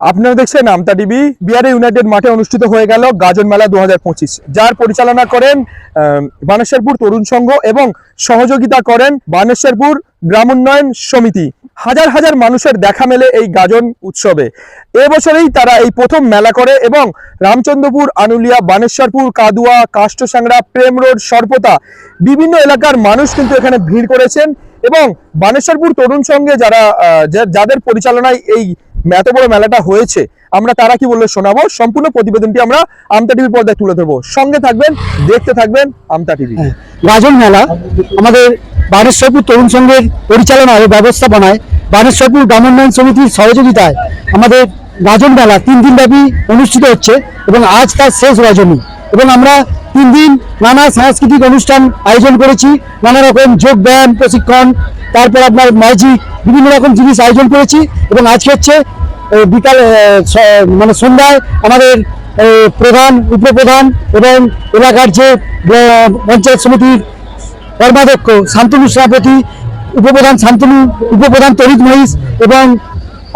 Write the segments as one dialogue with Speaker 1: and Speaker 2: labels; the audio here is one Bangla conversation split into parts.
Speaker 1: আপনারা দেখছেন আমতা টিভি, বিহারে ইউনাইটেড মাঠে অনুষ্ঠিত হয়ে গেল গাজন মেলা দু হাজার পঁচিশ। যার পরিচালনা করেন বানেশ্বরপুর তরুণ সংঘ এবং সহযোগিতা করেন বানেশ্বরপুর গ্রাম উন্নয়ন সমিতি। হাজার হাজার মানুষের দেখা মেলে এই গাজন উৎসবে। এবছরেই তারা এই প্রথম মেলা করে এবং রামচন্দ্রপুর, আনুলিয়া, বানেশ্বরপুর, কাদুয়া কাষ্টসাংড়া প্রেম রোড সর্বতা বিভিন্ন এলাকার মানুষ কিন্তু এখানে ভিড় করেছেন এবং বানেশ্বরপুর তরুণ সংঘে যারা যাদের পরিচালনায় এই এত বড় মেলাটা হয়েছে, আমরা তারা কি বললে শোনাবো? সম্পূর্ণ প্রতিবেদনটি আমরা আমতা টিভির পর্দায় তুলে ধরবো। সঙ্গে থাকবেন, দেখতে থাকবেন আমতা টিভি।
Speaker 2: গাজন মেলা, আমাদের বানেশ্বরপুর তরুণ সংঘের পরিচালনায় ব্যবস্থাপনায় বানেশ্বরপুর গ্রাম উন্নয়ন সমিতির সহযোগিতায় আমাদের গাজন মেলা তিন দিন ব্যাপী অনুষ্ঠিত হচ্ছে এবং আজ তার শেষ রজনী। এবং আমরা তিন দিন নানা সাংস্কৃতিক অনুষ্ঠান আয়োজন করেছি, নানা রকম যোগ ব্যায়াম, প্রশিক্ষণ তারপর আপনার ম্যাজিক বিভিন্ন রকম জিনিস আয়োজন করেছি এবং আজকে হচ্ছে বিকাল মানে সন্ধ্যায় আমাদের প্রধান, উপপ্রধান এবং এলাকার যে পঞ্চায়েত সমিতির কর্মাধ্যক্ষ শান্তনু সভাপতি উপপ্রধান শান্তনু, উপপ্রধান তরিত মহিষ এবং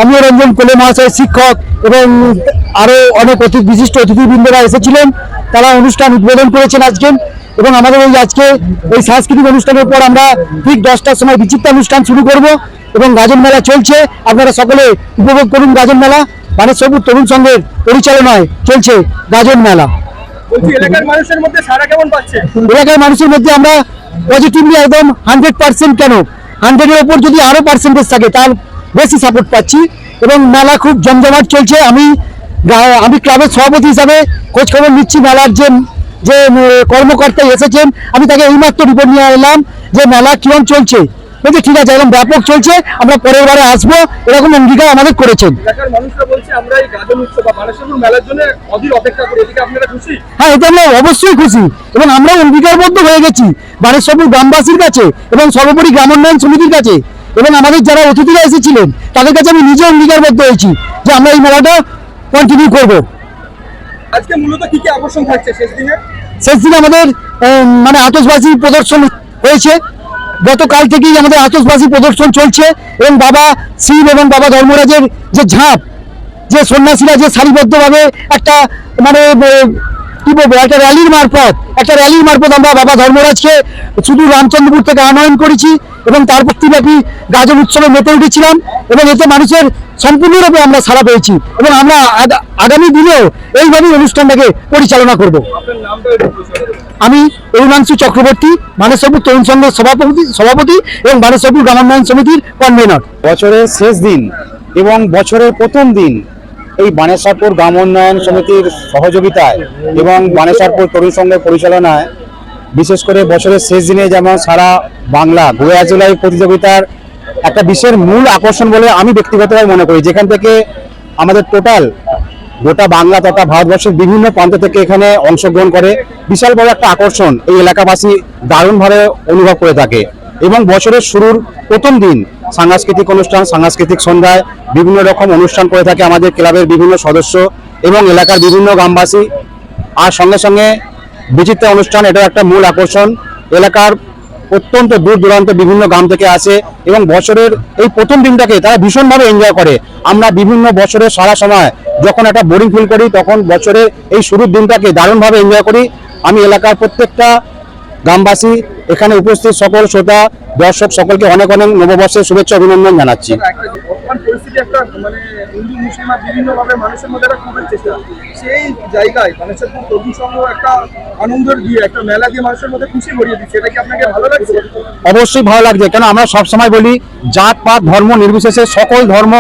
Speaker 2: অমিয় রঞ্জন কোলে মহাশয় শিক্ষক এবং আরও অনেক অতি, বিশিষ্ট অতিথিবৃন্দরা এসেছিলেন। তারা অনুষ্ঠান উদ্বোধন করেছেন আজকে। এবং আমাদের ওই আজকে ওই সাংস্কৃতিক অনুষ্ঠানের পর আমরা ঠিক দশটার সময় বিচিত্র অনুষ্ঠান শুরু করব এবং গাজন মেলা চলছে। আপনারা সকলে উপভোগ করুন গাজন মেলা। বানেশ্বরপুর তরুণ সংঘের পরিচালনায় চলছে গাজন মেলা।
Speaker 1: এলাকার মানুষের মধ্যে সারা কেমন পাচ্ছে?
Speaker 2: এলাকার মানুষের মধ্যে আমরা পজিটিভলি একদম হান্ড্রেড পার্সেন্ট কেন? হান্ড্রেডের ওপর যদি আরও পার্সেন্টেজ থাকে তার বেশি সাপোর্ট পাচ্ছি। এবং মেলা খুব জমজমাট চলছে। আমি আমি ক্লাবের সভাপতি হিসাবে খোঁজ খবর নিচ্ছি। মেলার যে যে কর্মকর্তা এসেছেন আমি তাকে এইমাত্র রিপোর্ট নিয়ে এলাম যে মেলা কিরম চলছে। বলছে ঠিক আছে একদম ব্যাপক চলছে আমরা পরের বারে আসব এরকম অঙ্গীকার আমাদের করেছেন। হ্যাঁ এটা আমরা অবশ্যই খুশি। এবং আমরা অঙ্গীকারবদ্ধ হয়ে গেছি বানেশ্বরপুর গ্রামবাসীর কাছে এবং সর্বোপরি গ্রাম উন্নয়ন সমিতির কাছে। এবং আমাদের যারা অতিথিরা এসেছিলেন তাদের কাছে আমি নিজে অঙ্গীকারবদ্ধ হয়েছি যে আমরা এই মেলাটা কন্টিনিউ করব।
Speaker 1: আজকে মূলত কি কি আকর্ষণ থাকছে শেষ দিনে?
Speaker 2: শেষ দিনে আমাদের মানে আতসবাজি প্রদর্শন হয়েছে। গতকাল থেকেই আমাদের আতসবাজি প্রদর্শন চলছে এবং বাবা শিব এবং বাবা ধর্মরাজের যে ঝাঁপ, যে সন্ন্যাসীরা যে সারিবদ্ধভাবে একটা মানে কি বলব? একটা র্যালির মারফত একটা র্যালির মারফত আমরা বাবা ধর্মরাজকে শুধু রামচন্দ্রপুর থেকে আনয়ন করেছি এবং তার প্রতিব্যাপী গাজন উৎসবে মেতে উঠেছিলাম এবং এতে মানুষের সম্পূর্ণরূপে আমরা সাড়া পেয়েছি এবং আমরা আগামী দিনেও এইভাবেই অনুষ্ঠানটাকে পরিচালনা করব। আমি অরুণাংশু চক্রবর্তী মানসপুর তরুণ সংঘের সভাপতি সভাপতি এবং মানসপুর গ্রামোন্নয়ন সমিতির কনভেনর
Speaker 3: বছরের শেষ দিন এবং বছরের প্রথম দিন এই বানেশ্বরপুর গ্রাম উন্নয়ন সমিতির সহযোগিতায় এবং বানেশ্বরপুর তরুণ সংঘের পরিচালনায়, বিশেষ করে বছরের শেষ দিনে যেমন সারা বাংলা, গোয়া জেলায় প্রতিযোগিতার একটা বিশ্বের মূল আকর্ষণ বলে আমি ব্যক্তিগতভাবে মনে করি। যেখান থেকে আমাদের টোটাল গোটা বাংলা তথা ভারতবর্ষের বিভিন্ন প্রান্ত থেকে এখানে অংশগ্রহণ করে, বিশাল বড় একটা আকর্ষণ এই এলাকাবাসী দারুণভাবে অনুভব করে থাকে। এবং বছরের শুরুর প্রথম দিন সাংস্কৃতিক অনুষ্ঠান, সাংস্কৃতিক সন্ধ্যায় বিভিন্ন রকম অনুষ্ঠান করে থাকে আমাদের ক্লাবের বিভিন্ন সদস্য এবং এলাকার বিভিন্ন গ্রামবাসী। আর সঙ্গে সঙ্গে বিচিত্র অনুষ্ঠান এটা একটা মূল আকর্ষণ। এলাকার অত্যন্ত দূর দূরান্ত বিভিন্ন গ্রাম থেকে আসে এবং বছরের এই প্রথম দিনটাকে তারা ভীষণভাবে এনজয় করে। আমরা বিভিন্ন বছরের সারা সময় যখন একটা বোরিং ফিল করি, তখন বছরের এই শুরুর দিনটাকে দারুণভাবে এনজয় করি। আমি এলাকার প্রত্যেকটা গ্রামবাসী এখানে উপস্থিত সকল শ্রোতা দর্শক সকলকে অনেক অনেক নববর্ষের শুভেচ্ছা অভিনন্দন জানাচ্ছি।
Speaker 1: মানে
Speaker 3: অবশ্যই ভালো লাগছে কেন আমরা সব সময় বলি জাত পাত ধর্ম নির্বিশেষে সকল ধর্ম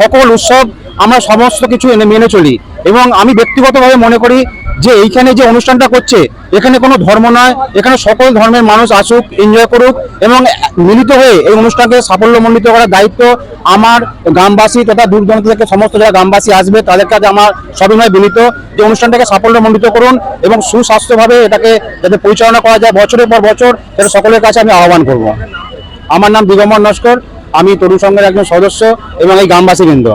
Speaker 3: সকল উৎসব আমরা সমস্ত কিছু এনে মেনে চলি। এবং আমি ব্যক্তিগতভাবে মনে করি যে এইখানে যে অনুষ্ঠানটা করছে, এখানে কোনো ধর্ম নয়, এখানে সকল ধর্মের মানুষ আসুক এনজয় করুক এবং মিলিত হয়ে এই অনুষ্ঠানকে সাফল্যমণ্ডিত করার দায়িত্ব আমার গ্রামবাসী তথা দূর দূরান্ত থেকে সমস্ত যারা গ্রামবাসী আসবে, তাদের কাছে আমার সবিনয় বিনীত যে অনুষ্ঠানটাকে সাফল্যমণ্ডিত করুন এবং সুস্বাস্থ্যভাবে এটাকে যাতে পরিচালনা করা যায় বছরের পর বছর এটা সকলের কাছে আমি আহ্বান করব। আমার নাম দিগম্বর নস্কর, আমি তরুণ সংঘের একজন সদস্য এবং এই গ্রামবাসী বৃন্দ